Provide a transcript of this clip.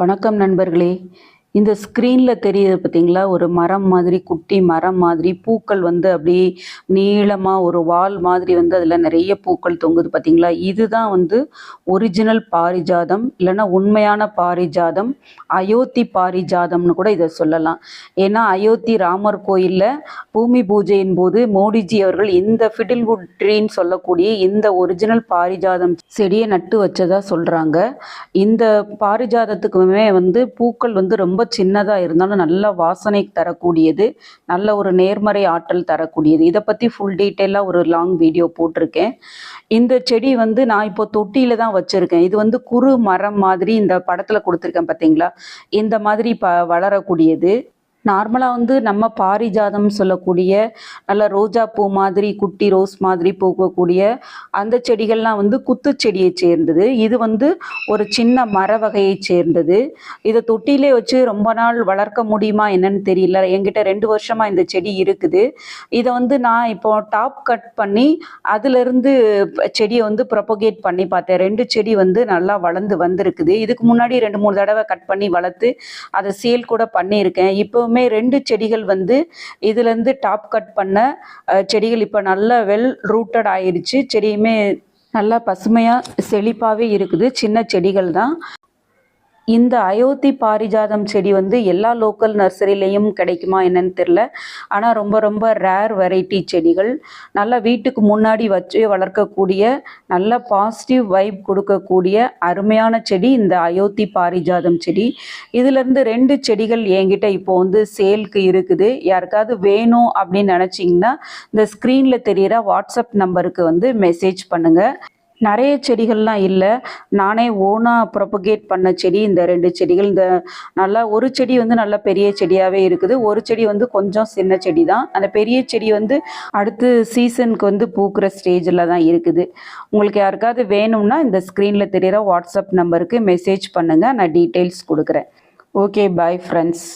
வணக்கம் நண்பர்களே. இந்த ஸ்க்ரீனில் தெரியுது பார்த்தீங்களா ஒரு மரம் மாதிரி குட்டி மரம் மாதிரி பூக்கள் வந்து அப்படியே நீளமாக ஒரு வால் மாதிரி வந்து அதில் நிறைய பூக்கள் தொங்குது பார்த்தீங்களா இதுதான் வந்து ஒரிஜினல் பாரிஜாதம் இல்லைன்னா உண்மையான பாரிஜாதம் அயோத்தி பாரிஜாதம்னு கூட இதை சொல்லலாம். ஏன்னா அயோத்தி ராமர் கோயிலில் பூமி பூஜையின் போது மோடிஜி அவர்கள் இந்த ஃபிடில்வுட் ட்ரீன்னு சொல்லக்கூடிய இந்த ஒரிஜினல் பாரிஜாதம் செடியை நட்டு வச்சதா சொல்கிறாங்க இந்த பாரிஜாதத்துக்குமே வந்து பூக்கள் வந்து ரொம்ப ரொம்ப சின்னதாக இருந்தாலும் நல்ல வாசனை தரக்கூடியது நல்ல ஒரு நேர்மறை ஆற்றல் தரக்கூடியது. இதை பற்றி ஃபுல் டீட்டெயிலாக ஒரு லாங் வீடியோ போட்டிருக்கேன். இந்த செடி வந்து நான் இப்போ தொட்டியில் தான் வச்சுருக்கேன். இது வந்து குறு மரம் மாதிரி இந்த படத்தில் கொடுத்துருக்கேன் பார்த்தீங்களா இந்த மாதிரி ப வளரக்கூடியது. நார்மலாக வந்து நம்ம பாரிஜாதம் சொல்லக்கூடிய நல்ல ரோஜா பூ மாதிரி குட்டி ரோஸ் மாதிரி பூக்கக்கூடிய அந்த செடிகள்லாம் வந்து குத்து செடியை சேர்ந்தது. இது வந்து ஒரு சின்ன மர வகையை சேர்ந்தது. இதை தொட்டிலே வச்சு ரொம்ப நாள் வளர்க்க முடியுமா என்னன்னு தெரியல. என்கிட்ட ரெண்டு வருஷமாக இந்த செடி இருக்குது. இதை வந்து நான் இப்போ டாப் கட் பண்ணி அதுலேருந்து செடியை வந்து ப்ரொபகேட் பண்ணி பார்த்தேன். ரெண்டு செடி வந்து நல்லா வளர்ந்து வந்திருக்குது. இதுக்கு முன்னாடி ரெண்டு மூணு தடவை கட் பண்ணி வளர்த்து அதை சேல் கூட பண்ணியிருக்கேன். இப்போவுமே ரெண்டு செடிகள் வந்து இதுலேருந்து டாப் கட் பண்ண செடிகள் இப்போ நல்லா வெல் ரூட்டட் ஆயிடுச்சு செடியுமே நல்லா பசுமையாக செழிப்பாகவே இருக்குது. சின்ன செடிகள் தான். இந்த அயோத்தி பாரிஜாதம் செடி வந்து எல்லா லோக்கல் நர்சரிலையும் கிடைக்குமா என்னன்னு தெரில ஆனால் ரொம்ப ரொம்ப ரேர் வெரைட்டி செடிகள். நல்லா வீட்டுக்கு முன்னாடி வச்சு வளர்க்கக்கூடிய நல்ல பாசிட்டிவ் வைப் கொடுக்கக்கூடிய அருமையான செடி இந்த அயோத்தி பாரிஜாதம் செடி. இதிலேருந்து ரெண்டு செடிகள் என்கிட்ட இப்போ வந்து சேல்க்கு இருக்குது. யாருக்காவது வேணும் அப்படின்னு நினச்சிங்கன்னா இந்த ஸ்க்ரீனில் தெரிகிற வாட்ஸ்அப் நம்பருக்கு வந்து மெசேஜ் பண்ணுங்கள் நிறைய செடிகள்லாம் இல்லை. நானே ஓனாக ப்ரொபகேட் பண்ண செடி இந்த ரெண்டு செடிகள் இந்த நல்லா ஒரு செடி வந்து நல்ல பெரிய செடியாகவே இருக்குது. ஒரு செடி வந்து கொஞ்சம் சின்ன செடி தான் அந்த பெரிய செடி வந்து அடுத்து சீசனுக்கு வந்து பூக்கிற ஸ்டேஜில் தான் இருக்குது. உங்களுக்கு யாருக்காவது வேணும்னா இந்த ஸ்க்ரீனில் தெரிகிற வாட்ஸ்அப் நம்பருக்கு மெசேஜ் பண்ணுங்கள் நான் டீட்டெயில்ஸ் கொடுக்குறேன். Okay bye friends